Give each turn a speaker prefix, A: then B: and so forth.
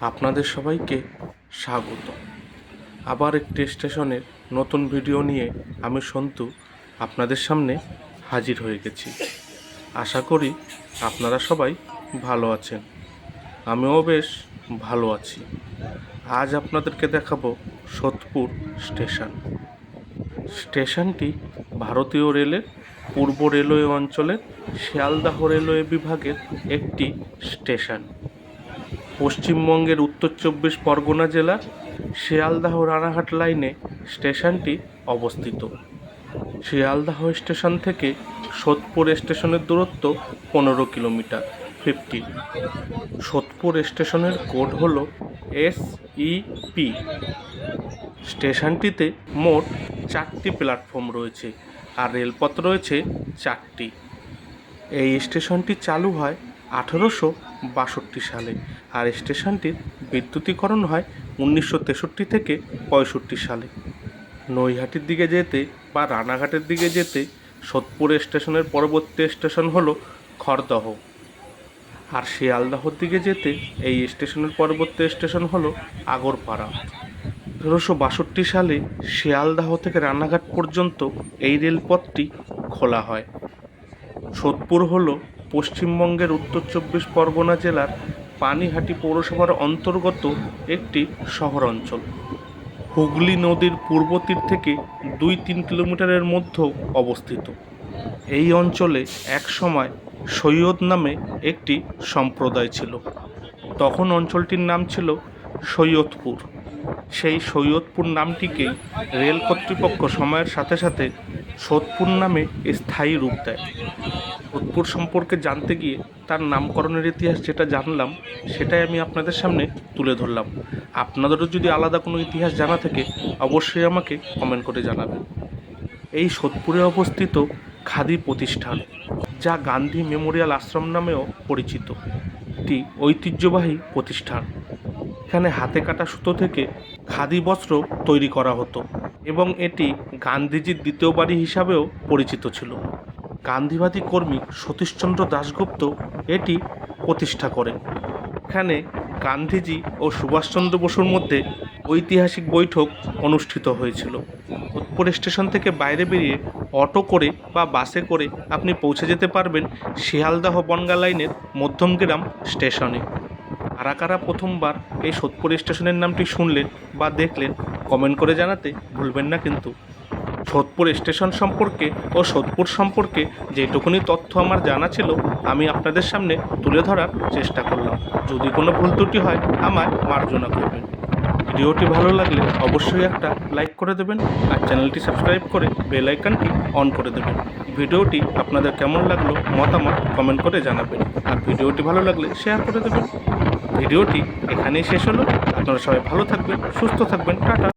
A: আপনাদের সবাইকে স্বাগত। আবার একটি স্টেশনের নতুন ভিডিও নিয়ে আমি সন্তু আপনাদের সামনে হাজির হয়ে গেছি। আশা করি আপনারা সবাই ভালো আছেন। আমিও বেশ ভালো আছি। আজ আপনাদেরকে দেখাবো সোদপুর স্টেশন। স্টেশনটি ভারতীয় রেলের পূর্ব রেলওয়ে অঞ্চলের শিয়ালদাহ রেলওয়ে বিভাগের একটি স্টেশন। পশ্চিমবঙ্গের উত্তর চব্বিশ পরগনা জেলার শিয়ালদাহ রানাঘাট লাইনে স্টেশনটি অবস্থিত। শিয়ালদাহ স্টেশন থেকে সোদপুর স্টেশনের দূরত্ব পনেরো কিলোমিটার ফিফটি সোদপুর স্টেশনের কোড হল এস ই পি স্টেশনটিতে মোট চারটি প্ল্যাটফর্ম রয়েছে আর রেলপথ রয়েছে চারটি। এই স্টেশনটি চালু হয় আঠেরোশো বাষট্টি সালে আর স্টেশনটির বিদ্যুতীকরণ হয় উনিশশো তেষট্টি থেকে পঁয়ষট্টি সালে। নৈহাটির দিকে যেতে বা রানাঘাটের দিকে যেতে সোদপুর স্টেশনের পরবর্তী স্টেশন হলো খড়দহ। আর শিয়ালদাহর দিকে যেতে এই স্টেশনের পরবর্তী স্টেশন হলো আগরপাড়া। আঠেরোশো বাষট্টি সালে শিয়ালদাহ থেকে রানাঘাট পর্যন্ত এই রেলপথটি খোলা হয়। সোদপুর হল পশ্চিমবঙ্গের উত্তর চব্বিশ পরগনা জেলার পানিহাটি পৌরসভার অন্তর্গত একটি শহর অঞ্চল হুগলি নদীর পূর্ব তীর থেকে দুই তিন কিলোমিটারের মধ্যে অবস্থিত। এই অঞ্চলে একসময় সৈয়দ নামে একটি সম্প্রদায় ছিল। তখন অঞ্চলটির নাম ছিল সৈয়দপুর। সেই সৈয়দপুর নামটিকেই রেল কর্তৃপক্ষ সময়ের সাথে সাথে সোদপুর নামে স্থায়ী রূপ দেয়। সোদপুর সম্পর্কে জানতে গিয়ে তার নামকরণের ইতিহাস যেটা জানলাম, সেটাই আমি আপনাদের সামনে তুলে ধরলাম। আপনাদেরও যদি আলাদা কোনো ইতিহাস জানা থাকে, অবশ্যই আমাকে কমেন্ট করে জানাবেন। এই সোদপুরে অবস্থিত খাদি প্রতিষ্ঠান, যা গান্ধী মেমোরিয়াল আশ্রম নামেও পরিচিত। একটি ঐতিহ্যবাহী প্রতিষ্ঠান। এখানে হাতে কাটা সুতো থেকে খাদি বস্ত্র তৈরি করা হতো এবং এটি গান্ধীজির দ্বিতীয় বাড়ি হিসাবেও পরিচিত ছিল। গান্ধীবাদী কর্মী সতীশচন্দ্র দাশগুপ্ত এটি প্রতিষ্ঠা করেন। এখানে গান্ধীজি ও সুভাষচন্দ্র বসুর মধ্যে ঐতিহাসিক বৈঠক অনুষ্ঠিত হয়েছিল। সোদপুর স্টেশন থেকে বাইরে বেরিয়ে অটো করে বা বাসে করে আপনি পৌঁছে যেতে পারবেন শিয়ালদাহ বনগা লাইনের মধ্যমগ্রাম স্টেশনে। কারা কারা প্রথমবার এই সোদপুর স্টেশনের নামটি শুনলেন বা দেখলেন কমেন্ট করে জানাতে ভুলবেন না কিন্তু। সোদপুর স্টেশন সম্পর্কে ও সোদপুর সম্পর্কে যেটুকুনি তথ্য আমার জানা ছিল, আমি আপনাদের সামনে তুলে ধরার চেষ্টা করলাম। যদি কোনো ভুল ত্রুটি হয় আমায় মার্জনা করবেন। ভিডিওটি ভালো লাগলে অবশ্যই একটা লাইক করে দেবেন আর চ্যানেলটি সাবস্ক্রাইব করে বেল আইকনটি অন করে দেবেন। ভিডিওটি আপনাদের কেমন লাগল, মতামত কমেন্ট করে জানাবেন। আর ভিডিওটি ভালো লাগলে শেয়ার করে দেবেন। ভিডিওটি এখানেই শেষ হলো। আপনারা সবাই ভালো থাকবেন সুস্থ থাকবেন টাটা।